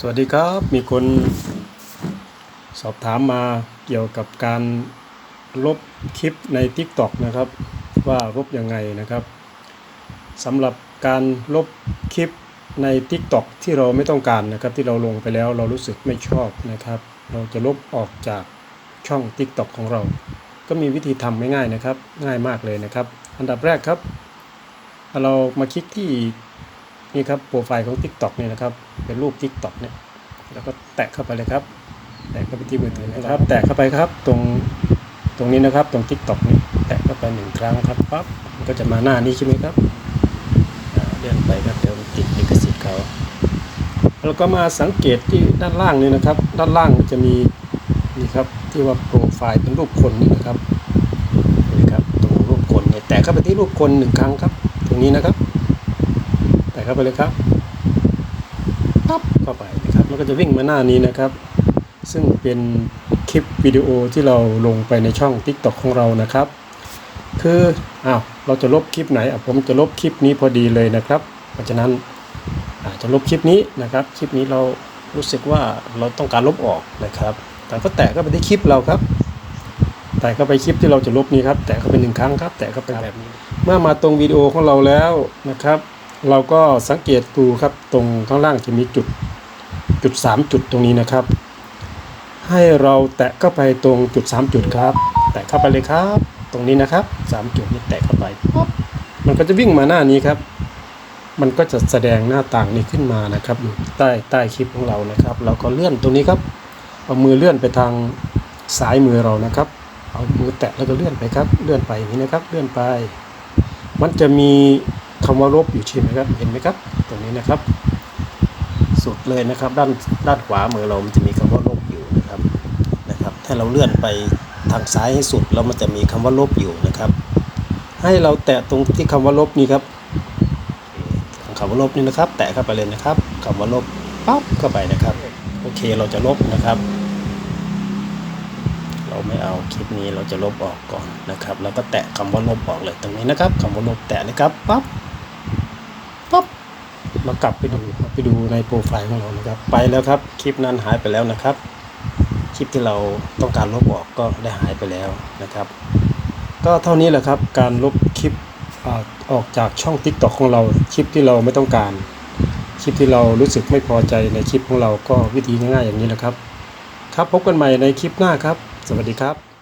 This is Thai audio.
สวัสดีครับมีคนสอบถามมาเกี่ยวกับการลบคลิปใน TikTok นะครับว่าลบยังไงนะครับสำหรับการลบคลิปใน TikTok ที่เราไม่ต้องการนะครับที่เราลงไปแล้วเรารู้สึกไม่ชอบนะครับ เราจะลบออกจากช่อง TikTok ของเรา ก็มีวิธีทำง่ายๆนะครับ ง่ายมากเลยนะครับ อันดับแรกครับ เรามาคลิกที่ นี่ครับโปรไฟล์ของ TikTok เนี่ยนะครับ เป็นรูป TikTok เนี่ยแล้วก็แตะเข้าไปเลยครับ แตะเข้าไปที่มือถือนะครับ แตะเข้าไปครับตรงตรงนี้นะครับ ตรง TikTok นี่แตะเข้าไปหนึ่งครั้งครับปั๊บมันก็จะมาหน้านี้ใช่ไหมครับเลื่อนไปครับเดี๋ยวติดลิขสิทธิ์เขาแล้วก็มาสังเกตที่ด้านล่างนี่นะครับ ด้านล่างจะมีนี่ครับที่ว่าโปรไฟล์เป็นรูปคนนี่นะครับนี่ครับตรงรูปคนเนี่ยแตะเข้าไปที่รูปคนหนึ่งครั้งครับ ตรงนี้นะครับ เข้าไปเลยครับปั๊บเข้าไปนะครับมันก็จะวิ่งมาหน้านี้นะครับ ซึ่งเป็นคลิปวิดีโอที่เราลงไปในช่อง TikTok ของเรานะครับ คืออ้าวเราจะลบคลิปไหนอะผมจะลบคลิปนี้พอดีเลยนะครับ เพราะฉะนั้นอาจจะลบคลิปนี้นะครับ คลิปนี้เรารู้สึกว่าเราต้องการลบออกนะครับ แต่ก็แตะเข้าไปที่คลิปเราครับ แตะเข้าไปคลิปที่เราจะลบนี้ครับ แตะเข้าไปหนึ่งครั้งครับ แตะเข้าไปแบบนี้ เมื่อมาตรงวิดีโอของเราแล้วนะครับ เราก็สังเกตดูครับตรงข้างล่างจะมีจุดจุดสามจุดตรงนี้นะครับ ให้เราแตะเข้าไปตรงจุดสามจุดครับ แตะเข้าไปเลยครับ ตรงนี้นะครับสามจุดนี้แตะเข้าไปปั๊บมันก็จะวิ่งมาหน้านี้ครับ มันก็จะแสดงหน้าต่างนี้ขึ้นมานะครับอยู่ใต้ใต้คลิปของเรานะครับ เราก็เลื่อนตรงนี้ครับเอามือเลื่อนไปทางซ้ายมือเรานะครับ เอามือแตะแล้วก็เลื่อนไปครับ เลื่อนไปอย่างนี้นะครับ เลื่อนไป มันจะมี คำว่าลบอยู่ใช่ไหมครับ เห็นไหมครับ ตรงนี้นะครับ สุดเลยนะครับ ด้านด้านขวามือเรามันจะมีคำว่าลบอยู่นะครับนะครับ ถ้าเราเลื่อนไปทางซ้ายให้สุดแล้วมันจะมีคำว่าลบอยู่นะครับ ให้เราแตะตรงที่คำว่าลบนี้ครับคำว่าลบนี่นะครับ แตะเข้าไปเลยนะครับคำว่าลบปั๊บเข้าไปนะครับ โอเคเราจะลบนะครับ เราไม่เอาคลิปนี้เราจะลบออกก่อนนะครับ แล้วก็แตะคำว่าลบออกเลยตรงนี้นะครับคำว่าลบแตะเลยครับปั๊บปั๊บ เรากลับไปดูไปดูในโปรไฟล์ของเรานะครับ ไปแล้วครับ คลิปนั้นหายไปแล้วนะครับ คลิปที่เราต้องการลบออกก็ได้หายไปแล้วนะครับ ก็เท่านี้แหละครับ การลบคลิปอออกจากช่อง TikTok ของเรา คลิปที่เราไม่ต้องการ คลิปที่เรารู้สึกไม่พอใจในคลิปของเราก็วิธีง่ายๆอย่างนี้แหละครับ ครับพบกันใหม่ในคลิปหน้าครับ สวัสดีครับ